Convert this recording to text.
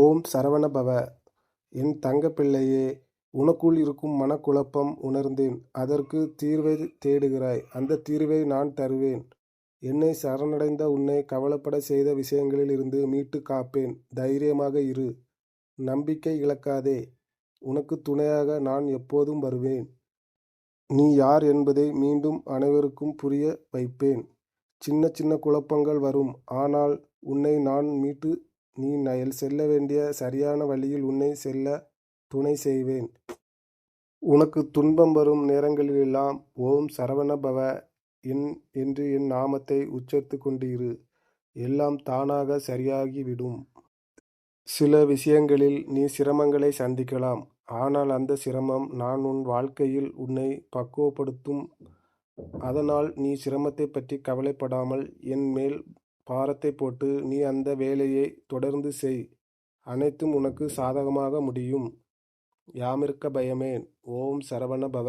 ஓம் சரவணபவ என் தங்கப்பிள்ளையே உனக்குள் இருக்கும் மனக்குழப்பம் உணர்ந்தேன். அதற்கு தீர்வை தேடுகிறாய். அந்த தீர்வை நான் தருவேன். என்னை சரணடைந்த உன்னை கவலைப்பட செய்த விஷயங்களில் இருந்து மீட்டு காப்பேன். தைரியமாக இரு. நம்பிக்கை இழக்காதே. உனக்கு துணையாக நான் எப்போதும் வருவேன். நீ யார் என்பதை மீண்டும் அனைவருக்கும் புரிய வைப்பேன். சின்ன சின்ன குழப்பங்கள் வரும். ஆனால் உன்னை நான் மீட்டு நீ நயல் செல்ல வேண்டிய சரியான வழியில் உன்னை செல்ல துணை செய்வேன். உனக்கு துன்பம் வரும் நேரங்களிலெல்லாம் ஓம் சரவண பவ என் என்று என் நாமத்தை உச்சரித்து கொண்டு இரு எல்லாம் தானாக சரியாகிவிடும். சில விஷயங்களில் நீ சிரமங்களை சந்திக்கலாம். ஆனால் அந்த சிரமம் நான் உன் வாழ்க்கையில் உன்னை பக்குவப்படுத்தும். அதனால் நீ சிரமத்தை பற்றி கவலைப்படாமல் என் மேல் பாரத்தை போட்டு நீ அந்த வேலையை தொடர்ந்து செய். அனைத்தும் உனக்கு சாதகமாக முடியும். யாமிருக்க பயமேன் ஓம் சரவண பவ